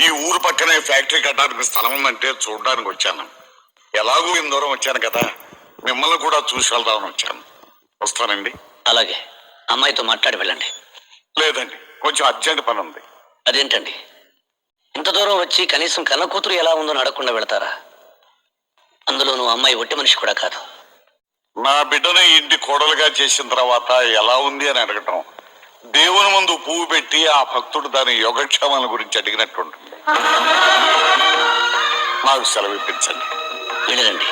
ఈ ఊరు పక్కనే ఫ్యాక్టరీ కట్టడానికి స్థలం ఉందంటే చూడడానికి వచ్చాను. ఎలాగూ ఇంత దూరం వచ్చాను కదా మిమ్మల్ని కూడా చూసి వెళ్దామని వచ్చాను. వస్తానండి. అలాగే. అమ్మాయితో మాట్లాడి వెళ్ళండి. లేదండి కొంచెం అర్జెంట్ పని ఉంది. అదేంటండి? ఇంత దూరం వచ్చి కనీసం కన్న కూతురు ఎలా ఉందో అడగకుండా వెళతారా? అందులోనూ అమ్మాయి ఒట్టి మనిషి కూడా కాదు. నా బిడ్డని ఇంటి కోడలుగా చేసిన తర్వాత ఎలా ఉంది అని అడగటం. దేవుని ముందు పువ్వు పెట్టి ఆ భక్తుడు దాని యోగక్షేమాల గురించి అడిగినట్టుంటుంది నాకు సెలవు ఇప్పించండి వెళ్ళండి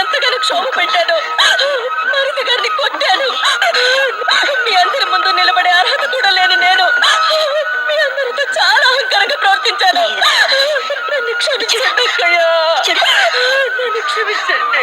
ఎంతగానో క్షోభ పెట్టాను. మరిది గారిని కొట్టాను. మీ అందరి ముందు నిలబడే అర్హత కూడా లేని నేను. మీ అందరితో చాలా అహంకారంగా ప్రవర్తించాను. నన్ను క్షమించండి నన్ను క్షమించండి.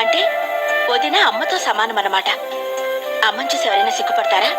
అంటే వదిన అమ్మతో సమానం అన్నమాట అమ్మని చూసి ఎవరైనా సిగ్గుపడతారా?